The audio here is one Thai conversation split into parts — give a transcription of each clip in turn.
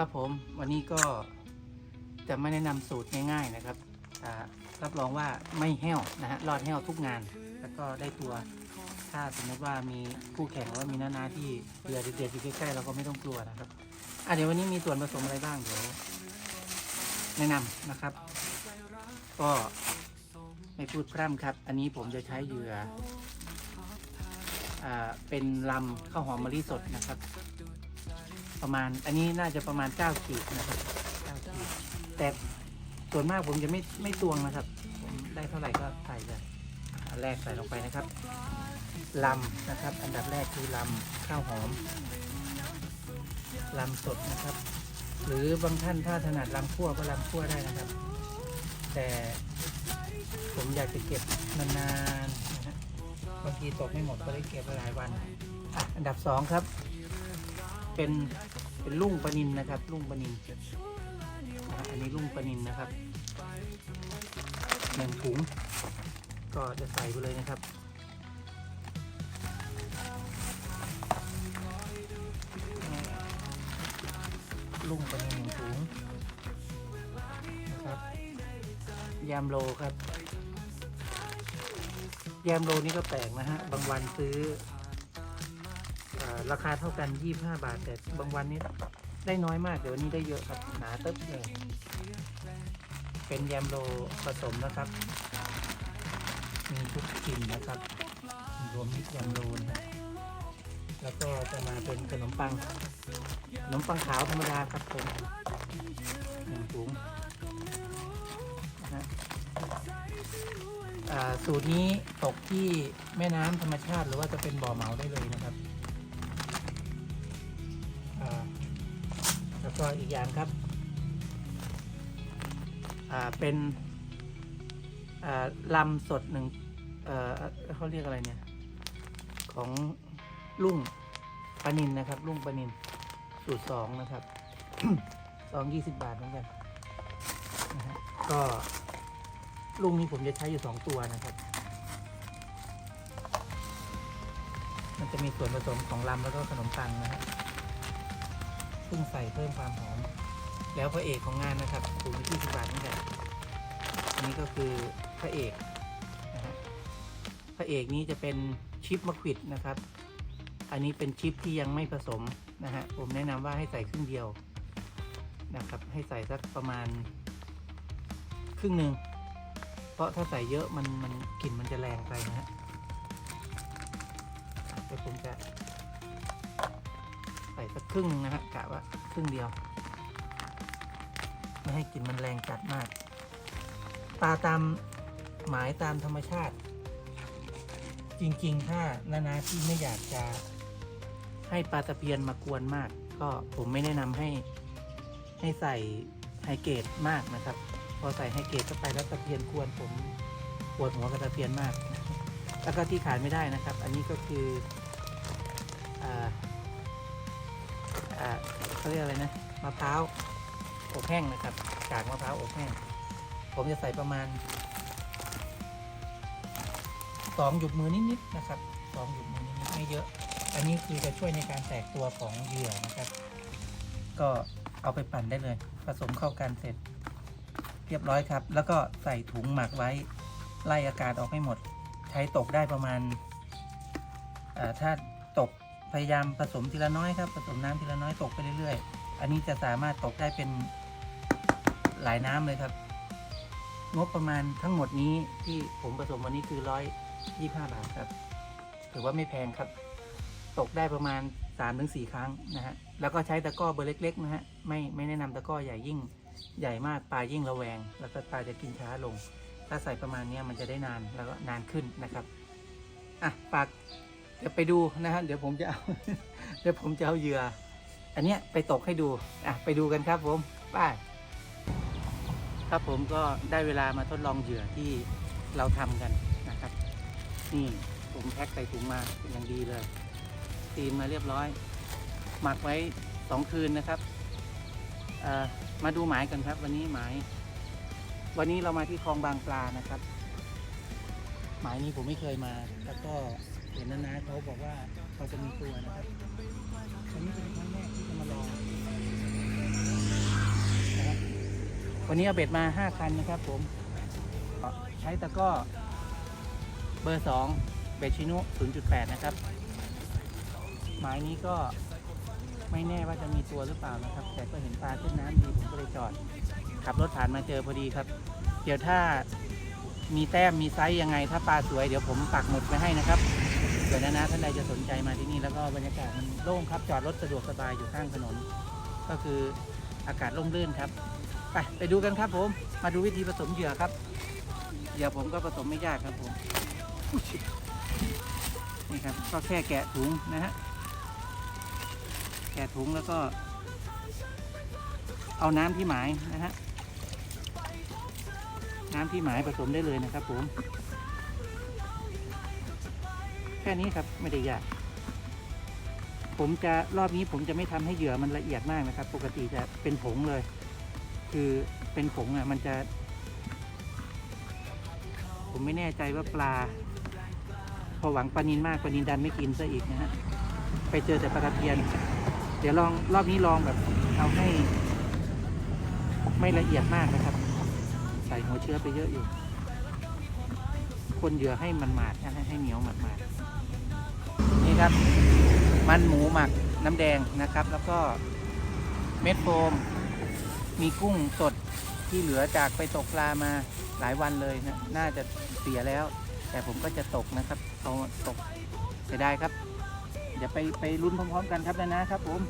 ครับผมวันนี้ก็จะไม่แนะนำสูตรง่ายๆนะครับรับรองว่าไม่แห้วนะฮะรอดแห้วทุกงาน แล้วก็ได้ตัวถ้าสมมติว่ามีคู่แข่งหรือว่ามีนานาที่เรือเด็ดๆอยู่ใกล้ๆเราก็ไม่ต้องกลัวนะครับอะเดี๋ยววันนี้มีส่วนผสมอะไรบ้างเดี๋ยวแนะนำนะครับ ก็ไม่พูดพร่ำครับ อันนี้ผมจะใช้เหยื่ออเป็นลำข้าวหอมมะลิสดนะครับ ประมาณ อันนี้น่าจะประมาณ9ขีดนะครับ9ขีดแต่ส่วนมากผมจะไม่ไม่ตวงนะครับ ผมได้เท่าไหร่ก็ใส่เลยอันแรกใส่ลงไปนะครับลำนะครับ อันดับแรกคือลำข้าวหอมลำสดนะครับ หรือบางท่านถ้าถนัดลำคั่วก็ลำคั่วได้นะครับ แต่ผมอยากจะเก็บนานๆนะฮะบางทีตกไม่หมดก็เลยเก็บไว้หลายวันอะอันดับสองครับ เป็นเป็นลุ่งปนินนะครับลุ่งปนินอันนี้ลุ่งปนินนะครับหนึ่งถุงก็จะใส่ไปเลยนะครับลุ่งปนินหนึ่งถุงนะครับยามโลครับยามโลนี่ก็แปลกนะฮะบางวันซื้อ ราคาเท่ากัน 25 บาท แต่บางวันนี้ได้น้อยมาก เดี๋ยวนี้ได้เยอะครับหนาเต๊บเลยเป็นแยมโลผสมนะครับ มีทุกกลิ่นนะครับ รวมมิตรแยมโลนะแล้วก็จะมาเป็นขนมปัง ขนมปังขาวธรรมดาครับผมหนึ่งถุงนะฮะสูตรนี้ตกที่แม่น้ำธรรมชาติ หรือว่าจะเป็นบ่อเหมาได้เลยนะครับ ก็อีกอย่างครับเป็นลำสดหนึ่งเขาเรียกอะไรเนี่ย ของลุงปนินนะครับ ลุงปนินสูตรสองนะครับสองยี่สิบบาทเหมือนกันนะฮะก็ลุงนี้ผมจะใช้อยู่สองตัวนะครับ มันจะมีส่วนผสมของลำแล้วก็ขนมปังนะฮะ ซึ่งใส่เพิ่มความหอม แล้วพระเอกของงานนะครับถุงละ20บาทนี่แหละอันนี้ก็คือพระเอกนะฮะพระเอกนี้จะเป็นชิปมะขวิดนะครับ อันนี้เป็นชิปที่ยังไม่ผสมนะฮะผมแนะนำว่าให้ใส่ครึ่งเดียวนะครับ ให้ใส่สักประมาณ ครึ่งหนึ่งเพราะถ้าใส่เยอะมันมันกลิ่นมันจะแรงไปนะฮะเดี๋ยวผมจะ ส่สักครึ่งนะฮะกะว่าครึ่งเดียว ไม่ให้กลิ่นมันแรงจัดมาก ปลาตามหมายตามธรรมชาติ จริงๆ ถ้านานาที่ไม่อยากจะให้ปลาตะเพียนมากวนมาก ก็ผมไม่แนะนำให้ให้ใส่ไฮเกรดมากนะครับ พอใส่ไฮเกรดเข้าไปแล้วตะเพียนกวนผมปวดหัวกับตะเพียนมาก แล้วก็ที่ขาดไม่ได้นะครับ อันนี้ก็คืออ่าอ่า เขาเรียกอะไรนะมะพร้าวอบแห้งนะครับกากมะพร้าวอบแห้ง ผมจะใส่ประมาณสองหยุดมือนิดๆนะครับสองหยุดมือนิดๆไม่เยอะ อันนี้คือจะช่วยในการแตกตัวของเหยื่อนะครับ ก็เอาไปปั่นได้เลย ผสมเข้ากันเสร็จ เรียบร้อยครับ แล้วก็ใส่ถุงหมักไว้ไล่อากาศออกให้หมด ใช้ตกได้ประมาณถ้าตก พยายามผสมทีละน้อยครับ ผสมน้ำทีละน้อยตกไปเรื่อยๆ อันนี้จะสามารถตกได้เป็นหลายน้ำเลยครับ งบประมาณทั้งหมดนี้ที่ผมผสมวันนี้คือร้อยยี่ห้าบาทครับ ถือว่าไม่แพงครับ ตกได้ประมาณสามถึงสี่ครั้งนะฮะ แล้วก็ใช้ตะกร้อเบอร์เล็กๆนะฮะ ไม่ไม่แนะนำตะกร้อใหญ่ยิ่งใหญ่มากปลายิ่งระแวง แล้วก็ปลาจะกินช้าลง ถ้าใส่ประมาณนี้มันจะได้นานแล้วก็นานขึ้นนะครับ อะฝาก เดี๋ยวไปดูนะฮะเดี๋ยวผมจะเอาเดี๋ยวผมจะเอาเหยื่อ อันเนี้ยไปตกให้ดูอะไปดูกันครับผมไป้าครับผมก็ได้เวลามาทดลองเหยื่อที่เราทำกันนะครับ นี่ผมแพ็คใส่ถุงมาอย่างดีเลยตีมมาเรียบร้อย หมักไว้สองคืนนะครับเออมาดูหมายกันครับ วันนี้หมาย วันนี้เรามาที่คลองบางปลานะครับ หมายนี้ผมไม่เคยมา แล้วก็เห็นนานาเขาบอกว่าเขาจะมีตัวนะครับอันนี้เป็นครั้งแรกที่จะมาลองวันนี้เอาเบ็ดมาห้าคันนะครับผม ใช้ตะก้อเบอร์สองเบชิโนุ0.8 นะครับ หมายนี้ก็ไม่แน่ว่าจะมีตัวหรือเปล่านะครับ แต่ก็เห็นปลาขึ้นน้ำดีผมก็เลยจอด ขับรถผ่านมาเจอพอดีครับ เดี๋ยวถ้า มีแต้มมีไซส์ยังไง ถ้าปลาสวยเดี๋ยวผมปักหมุดไว้ให้นะครับเดี๋ยวนะนะท่านใดจะสนใจมาที่นี่แล้วก็บรรยากาศมันโล่งครับจอดรถสะดวกสบายอยู่ข้างถนน ก็คืออากาศร่มรื่นครับไปไปดูกันครับผมมาดูวิธีผสมเหยื่อครับเหยื่อผมก็ผสมไม่ยากครับผมนี่ครับก็แค่แกะถุงนะฮะแกะถุงแล้วก็ เอาน้ำที่หมายนะฮะ น้ำที่หมายผสมได้เลยนะครับผม แค่นี้ครับไม่ได้ยาก ผมจะรอบนี้ผมจะไม่ทำให้เหยื่อมันละเอียดมากนะครับ ปกติจะเป็นผงเลย คือเป็นผงอะมันจะ ผมไม่แน่ใจว่าปลา พอหวังปลานินมากปลานินดันไม่กินซะอีกนะฮะไปเจอแต่ปลาตะเพียน เดี๋ยวลองรอบนี้ลองแบบเอาให้ ไม่ละเอียดมากนะครับ หัวเชื้อไปเยอะอยู่ คนเหยื่อให้มันหมาดให้ให้เหนียวหมาดหมาดๆนี่ครับ มันหมูหมักน้ำแดงนะครับ แล้วก็เม็ดโฟม มีกุ้งสดที่เหลือจากไปตกปลามาหลายวันเลยนะ น่าจะเสียแล้ว แต่ผมก็จะตกนะครับเอาตกเสียดายครับ เดี๋ยวไปไปลุ้นพร้อมๆกันครับนะนะครับผม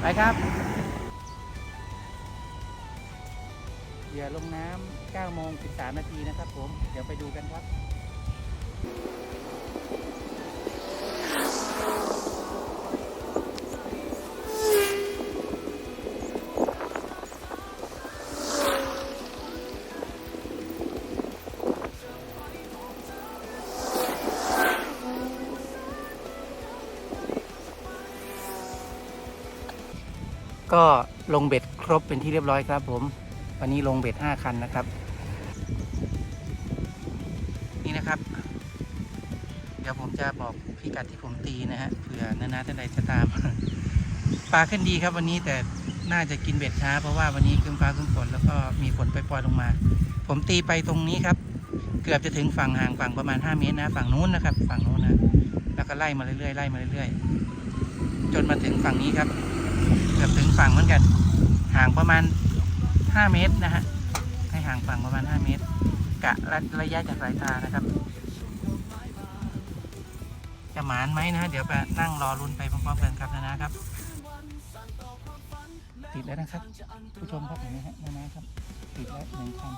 ไปครับ เหยื่อลงน้ำ9โมง13 นาทีนะครับผม เดี๋ยวไปดูกันครับก็ลงเบ็ดครบเป็นที่เรียบร้อยครับผม วันนี้ลงเบ็ดห้าคันนะครับ นี่นะครับ เดี๋ยวผมจะบอกพิกัดที่ผมตีนะฮะเผื่อนานาท่านใดจะตามปลาขึ้นดีครับวันนี้แต่น่าจะกินเบ็ดช้า เพราะว่าวันนี้ครึ้มฟ้าครึ้มฝนแล้วก็มีฝนปล่อยๆลงมา ผมตีไปตรงนี้ครับ เกือบจะถึงฝั่งห่างฝั่งประมาณ 5 เมตรนะฝั่งนู้นนะครับ ฝั่งนู้นนะแล้วก็ไล่มาเรื่อยๆไล่มาเรื่อยๆจนมาถึงฝั่งนี้ครับ เกือบถึงฝั่งเหมือนกัน ห่างประมาณ 5 เมตรนะฮะให้ห่างฝั่งประมาณ 5 เมตรกะระระยะจากสายตานะครับ จะหมานไหมนะฮะเดี๋ยวไปนั่งรอรุนไปพร้อมๆกันครับนะนะครับ ติดแล้วนะครับ ผู้ชมครับเห็นไหมฮะนะนะครับ ติดแล้วหนึ่งคัน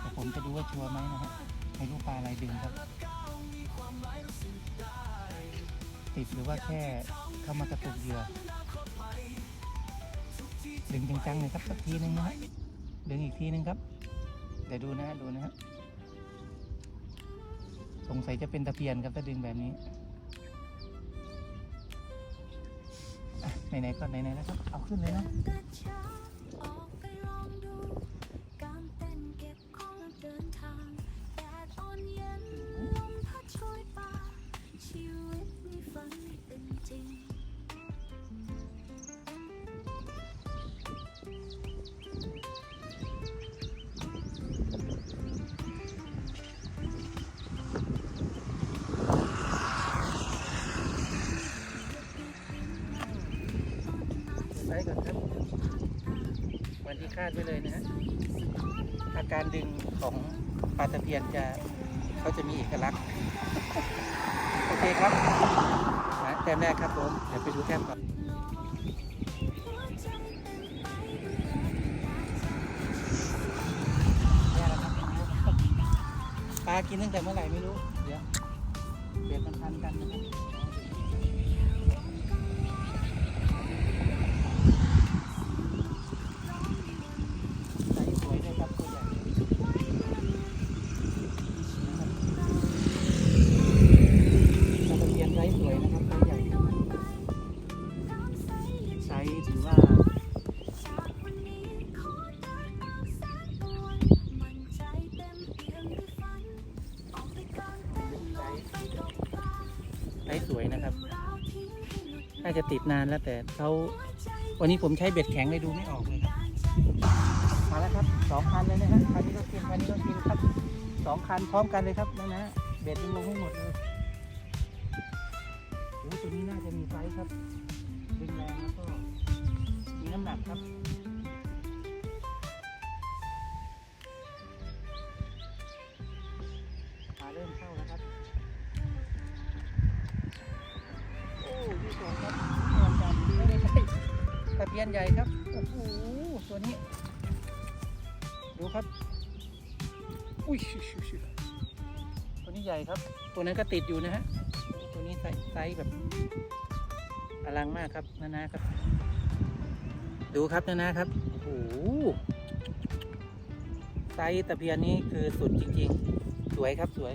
แต่ผมจะดูว่าชัวร์ไหมนะฮะไม่รู้ปลาอะไรดึงครับ ติดหรือว่าแค่เข้ามากระตุกเหยื่อ ดึงจังๆเลยครับสักทีนึงนะฮะดึงอีกทีนึงครับเดี๋ยวดูนะฮะดูนะฮะสงสัยจะเป็นตะเพียนครับถ้าดึงแบบนี้ไหนๆก็ไหนๆนะครับเอาขึ้นเลยนะ การดึงของปลาตะเพียนจะเขาจะมีเอกลักษณ์โอเคครับนะแต้มแรกครับผมเดี๋ยวไปดูแต้มก่อนปลากินตั้งแต่เมื่อไหร่ไม่รู้ เดี๋ยวเปลี่ยนมันพันกันนะครับ น่าจะติดนานแล้วแต่เขาวันนี้ผมใช้เบ็ดแข็งเลยดูไม่ออกเลยครับมาแล้วครับสองคันเลยนะฮะคันนี้ก็กินคันนี้ก็กินครับสองคันพร้อมกันเลยครับนะนะเบ็ดลงให้หมดเลยโอ้ตัวนี้น่าจะมีไฟครับดึงแรงแล้วก็มีน้ำหนักครับ เพียนใหญ่ครับ โอ้โห ตัวนี้ ดูครับ อุ้ยชิชตัวนี้ใหญ่ครับ ตัวนั้นก็ติดอยู่นะฮะ ตัวนี้ไซส์ไซส์แบบอลังมากครับนานาครับ ดูครับนานาครับ โอ้โห ไซส์ตะเพียนนี้คือสุดจริง ๆ สวยครับสวย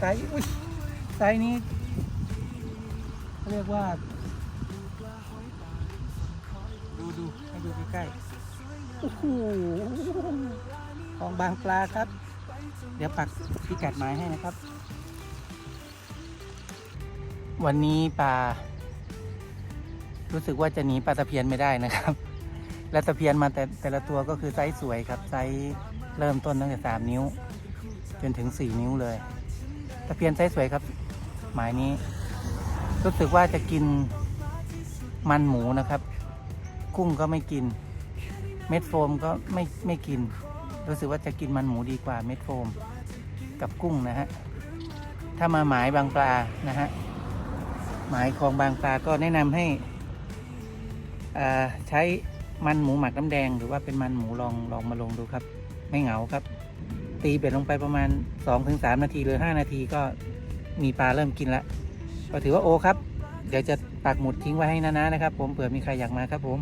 ไซส์อุ้ยไซส์นี้เขาเรียกว่า ดูดูให้ดูใกล้ๆโอ้โหของบางปลาครับ เดี๋ยวปักพิกัดหมายให้นะครับ วันนี้ปลา รู้สึกว่าจะหนีปลาตะเพียนไม่ได้นะครับ และตะเพียนมาแต่แต่ละตัวก็คือไซส์สวยครับไซส์เริ่มต้นตั้งแต่สามนิ้ว จนถึงสี่นิ้วเลย ตะเพียนไซส์สวยครับ หมายนี้ รู้สึกว่าจะกินมันหมูนะครับ กุ้งก็ไม่กิน เม็ดโฟมก็ไม่ไม่กิน รู้สึกว่าจะกินมันหมูดีกว่าเม็ดโฟม กับกุ้งนะฮะถ้ามาหมายบางปลานะฮะหมายของบางปลาก็แนะนำให้อ่าใช้มันหมูหมักน้ำแดง หรือว่าเป็นมันหมูลองลองมาลงดูครับ ไม่เหงาครับ ตีเบ็ดลงไปประมาณ 2-3 นาทีหรือ 5 นาทีก็มีปลาเริ่มกินละก็ถือว่าโอครับ เดี๋ยวจะปักหมุดทิ้งไว้ให้นะนะนะครับ ผมเผื่อมีใครอยากมาครับผม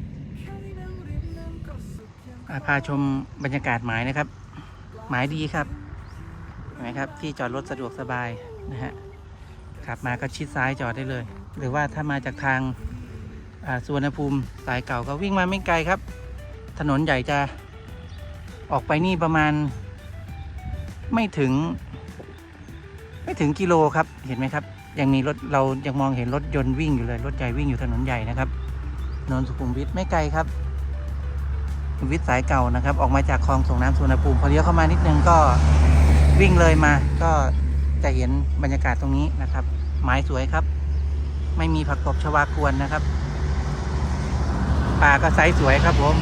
าพาชมบรรยากาศหมายนะครับ หมายดีครับเห็นไหมครับที่จอดรถสะดวกสบายนะฮะขับมาก็ชิดซ้ายจอดได้เลย หรือว่าถ้ามาจากทางอ่าสุวรรณภูมิสายเก่าก็วิ่งมาไม่ไกลครับ ถนนใหญ่จะออกไปนี่ประมาณ ไม่ถึง ไม่ถึงกิโลครับเห็นไหมครับ ยังมีรถเรายังมองเห็นรถยนต์วิ่งอยู่เลยรถใหญ่วิ่งอยู่ถนนใหญ่นะครับถนนสุขุมวิทไม่ไกลครับวิทสายเก่านะครับ ออกมาจากคลองส่งน้ำสุวรรณภูมิพอเลี้ยวเข้ามานิดนึงก็วิ่งเลยมา ก็จะเห็นบรรยากาศตรงนี้นะครับไม้สวยครับ ไม่มีผักตบชวาควรนะครับ ป่าก็ไซส์สวยครับผม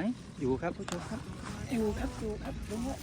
ไหมอยู่ครับผู้ชมครับอยู่ครับอยู่ครับดูว่า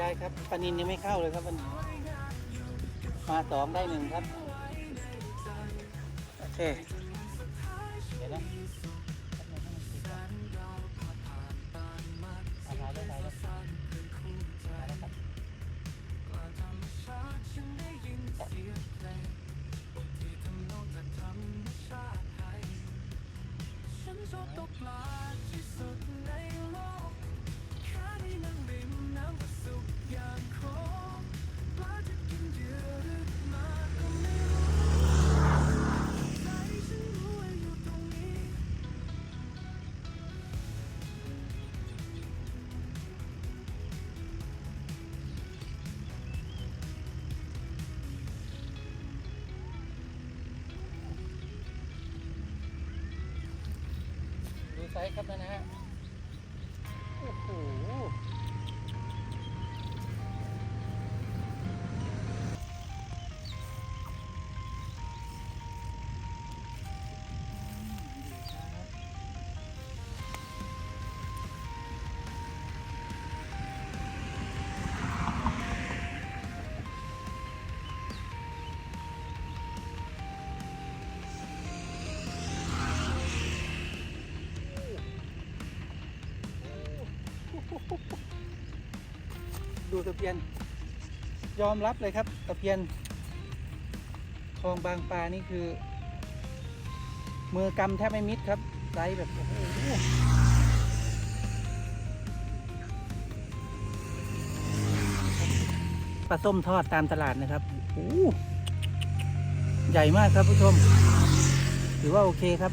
เสียดายครับปลานินยังไม่เข้าเลยครับวันนี้มาสองได้หนึ่งครับ โอเค ครับนะฮะโอ้โห ดูตะเพียน ยอมรับเลยครับตะเพียนคลองบางปลานี่คือ มือกำแทบไม่มิดครับไซส์แบบโอ้โหปลาส้มทอดตามตลาดนะครับโอ้ใหญ่มากครับผู้ชม ถือว่าโอเคครับ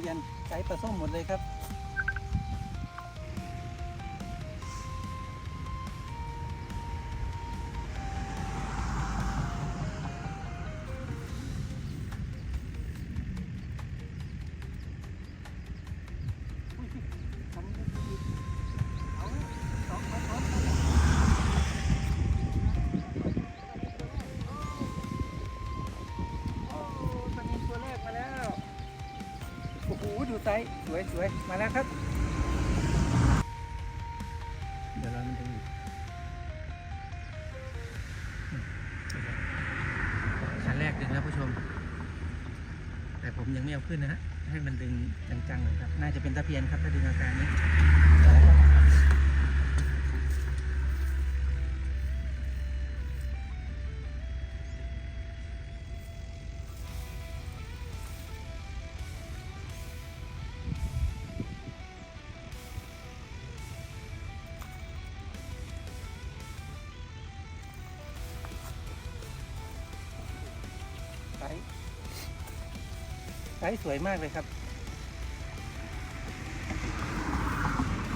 เพียนใจปลาส้มหมดเลยครับ ดึงแล้วผู้ชม แต่ผมยังไม่เอาขึ้นนะฮะให้มันดึงจังๆเลยครับ น่าจะเป็นตะเพียนครับถ้าดึงอาการนี้ ส์สวยมากเลยครับ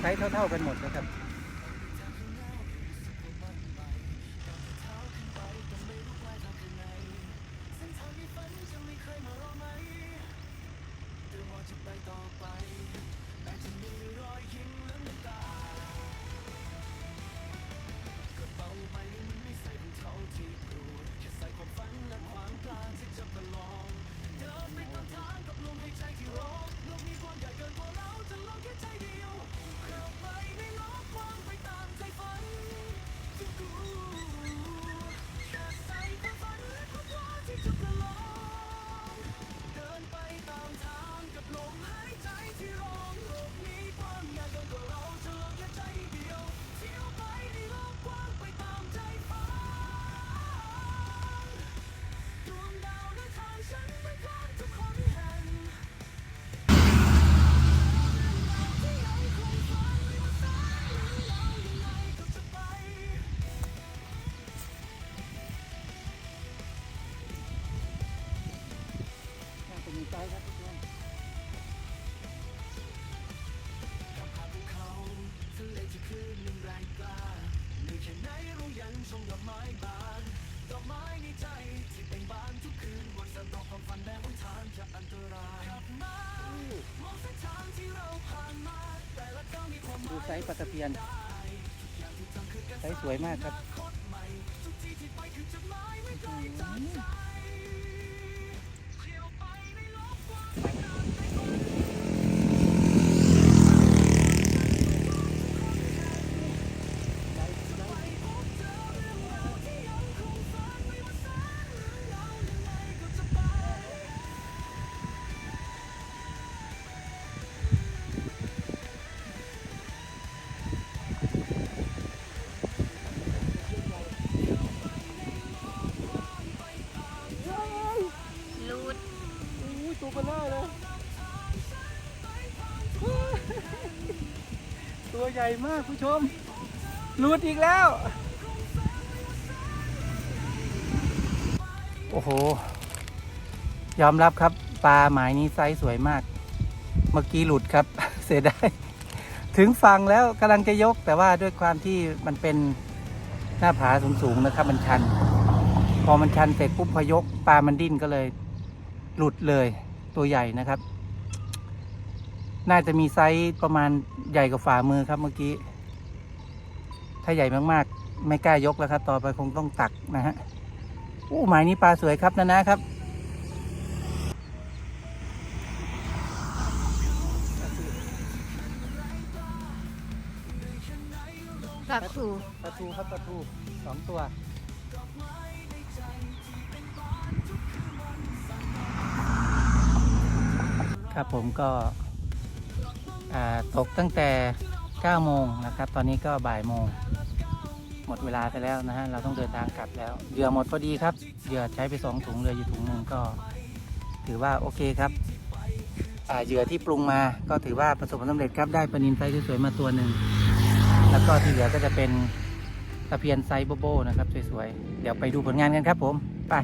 ไซส์เท่า ๆกันหมดนะครับ ไซส์ปลาตะเพียนไซส์สวยมากครับ ตัวเบลอเลย ตัวใหญ่มากผู้ชมหลุดอีกแล้ว โอ้โห ยอมรับครับ ปลาหมายนี้ไซส์สวยมาก เมื่อกี้หลุดครับ เสียดาย ถึงฝั่งแล้วกำลังจะยก แต่ว่าด้วยความที่มันเป็นหน้าผาสูงๆนะครับ มันชัน พอมันชันเสร็จปุ๊บพอยก ปลามันดิ้นก็เลย หลุดเลย ตัวใหญ่นะครับ น่าจะมีไซส์ประมาณใหญ่กว่าฝ่ามือครับเมื่อกี้ ถ้าใหญ่มากๆ ไม่กล้ายกแล้วครับ ต่อไปคงต้องตักนะฮะอู้หมายนี้ปลาสวยครับนะนะครับปลาคูปลาทูครับปลาทูสองตัว ครับผมก็ตกตั้งแต่ 9 โมงนะครับ ตอนนี้ก็บ่ายโมง หมดเวลาไปแล้วนะฮะ เราต้องเดินทางกลับแล้ว เหยื่อหมดพอดีครับ เหยื่อใช้ไปสองถุงเหลยอยู่ถุงหนึ่งก็ ถือว่าโอเคครับเหยื่อที่ปรุงมาก็ถือว่าประสบความสำเร็จครับ ได้ปลานินไซส์สวยๆมาตัวหนึ่ง แล้วก็ที่เหลือก็จะเป็นตะเพียนไซส์โบโบนะครับสวยๆ เดี๋ยวไปดูผลงานกันครับผม ไป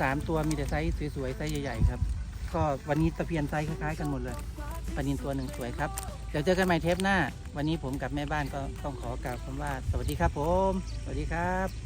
สามาณ3ตัวมีแต่ไซส์สวยๆไซส์ใหญ่ๆครับ ก็วันนี้ตะเพียนไซส์คล้ายๆกันหมดเลยปลานินตัวหนึ่งสวยครับ เดี๋ยวเจอกันใหม่เทปหน้า วันนี้ผมกับแม่บ้านก็ต้องขอกล่าวคำว่า สวัสดีครับผม สวัสดีครับ